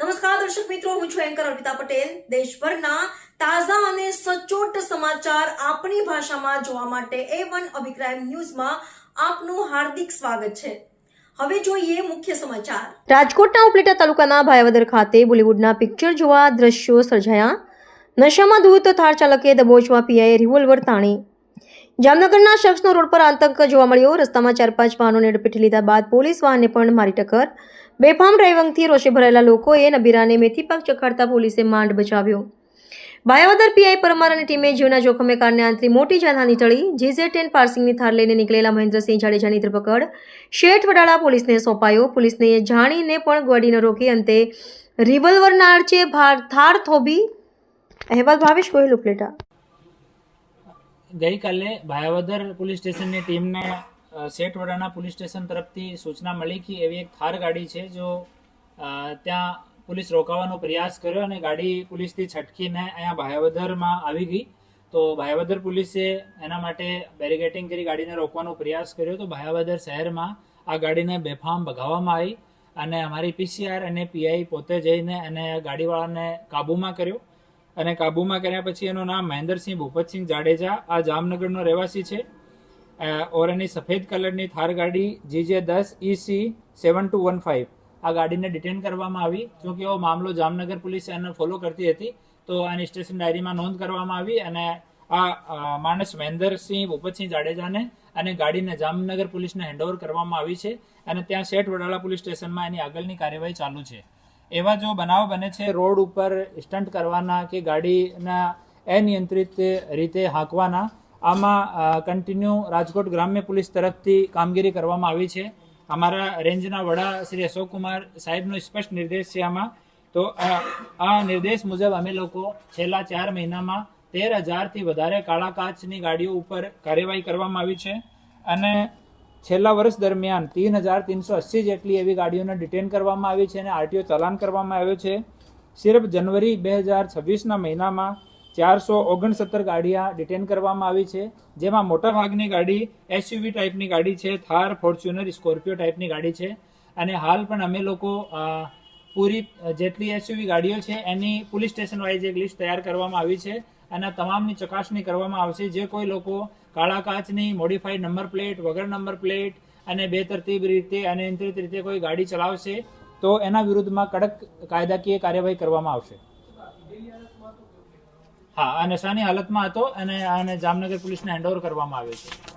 નમસ્કાર, દર્શક મિત્રો, હું છું એન્કર અર્પિતા પટેલ. દેશભરના તાજા અને સચોટ સમાચાર આપણી ભાષામાં જોવા માટે એ વન અભિપ્રાય ન્યૂઝમાં આપનું હાર્દિક સ્વાગત છે. હવે જોઈએ મુખ્ય સમાચાર. રાજકોટના ઉપલેટા તાલુકાના ભાયાવદર ખાતે બોલિવૂડના પિક્ચર જોવા દ્રશ્યો સર્જાયા. નશામાં ધૂત થાર ચાલકે દબોચમાં પીઆઈ રિવોલ્વર તાણી. જામનગરના શખ્સનો રોડ પર આતંક જોવા મળ્યો. રસ્તામાં ચાર પાંચ વાહનોને ડપેટી લીધા બાદ પોલીસ વાહનને પણ મારી ટક્કર બેફામ ડ્રાઇવિંગથી રોષે ભરાયેલા લોકોએ નબીરાને મેથી પાક ચખાડતા પોલીસે માંડ બચાવ્યો બાયાવદર પીઆઈ પરમાર અને ટીમે જીવના જોખમે કારણે આંતરી મોટી જાનહાની ટળી. જીઝે ટેન પાર્સિંગની થાર લઈને નીકળેલા મહેન્દ્રસિંહ જાડેજાની ધરપકડ શેઠ વડાળા પોલીસને સોંપાયો. પોલીસને જાણીને પણ ગોડી ન રોકી અંતે રિવોલ્વરના આર્ચે થાર થોભી. અહેવાલ ભાવેશ ગોહિલ ઉપલેટા. ગઈકાલે ભાયાવદર પોલીસ સ્ટેશનની ટીમને અ, શેઠવડાના પોલીસ સ્ટેશન તરફથી સૂચના મળી કે એવી એક થાર ગાડી છે જો ત્યાં પોલીસ રોકાવાનો પ્રયાસ કર્યો અને ગાડી પોલીસથી છટકીને અહીંયા ભાયાવદરમાં આવી ગઈ. તો ભાયાવદર પોલીસે એના માટે બેરિગેટિંગ કરી ગાડીને રોકવાનો પ્રયાસ કર્યો. તો ભાયાવદર શહેરમાં આ ગાડીને બેફામ ભગાવવામાં આવી અને અમારી પીસીઆર અને પીઆઈ પોતે જઈને અને ગાડીવાળાને કાબૂમાં કર્યો. અને કાબૂમાં કર્યા પછી એનું નામ મહેન્દ્રસિંહ ભૂપતસિંહ જાડેજા. આ જામનગરનો રહેવાસી છે. ઓર એની સફેદ કલરની થાર ગાડી જીજે દસ EC seven two one five આ ગાડીને ડિટેન કરવામાં આવી. જોકે એવો મામલો જામનગર પોલીસ એને ફોલો કરતી હતી, તો આની સ્ટેશન ડાયરીમાં નોંધ કરવામાં આવી અને આ માણસ મહેન્દ્રસિંહ ભૂપતસિંહ જાડેજાને અને ગાડીને જામનગર પોલીસને હેન્ડઓવર કરવામાં આવી છે અને ત્યાં શેઠ વડાલા પોલીસ સ્ટેશનમાં એની આગળની કાર્યવાહી ચાલુ છે. એવા જો બનાવ બને છે રોડ ઉપર સ્ટન્ટ કરવાના કે ગાડીના અનિયંત્રિત રીતે હાંકવાના, આમાં કન્ટિન્યુ રાજકોટ ગ્રામ્ય પોલીસ તરફથી કામગીરી કરવામાં આવી છે. અમારા રેન્જના વડા શ્રી અશોક કુમાર સાહેબનો સ્પષ્ટ નિર્દેશ છે આમાં. તો આ નિર્દેશ મુજબ અમે લોકો છેલ્લા ચાર મહિનામાં તેર હજારથી વધારે કાળા કાચની ગાડીઓ ઉપર કાર્યવાહી કરવામાં આવી છે. અને છેલ્લા વર્ષ દરમિયાન તીન હજાર તીનસો અસ્સી જેટલી એવી ગાડીઓને ડિટેન કરવામાં આવી છે અને આરટીઓ ચલાન કરવામાં આવ્યો છે. સિર્ફ જનવરી બે હજાર છવ્વીસના મહિનામાં ચારસો ઓગણસત્તર ગાડીઓ ડિટેન કરવામાં આવી છે, જેમાં મોટાભાગની ગાડી એસયુવી ટાઈપની ગાડી છે, થાર ફોર્ચ્યુનર સ્કોર્પિયો ટાઈપની ગાડી છે. અને હાલ પણ અમે લોકો પૂરી જેટલી એસયુવી ગાડીઓ છે, એની પોલીસ સ્ટેશન વાઇઝ એક લિસ્ટ તૈયાર કરવામાં આવી છે અને તમામની ચકાસણી કરવામાં આવશે. જે કોઈ લોકો કાળા કાચની મોડિફાઈડ નંબર પ્લેટ વગર નંબર પ્લેટ અને બેતરતીબ રીતે અને નિયંત્રિત રીતે કોઈ ગાડી ચલાવશે, તો એના વિરુદ્ધમાં કડક કાયદાકીય કાર્યવાહી કરવામાં આવશે. હા, આ નશાની હાલતમાં હતો અને આને જામનગર પોલીસને હેન્ડઓવર કરવામાં આવ્યો છે.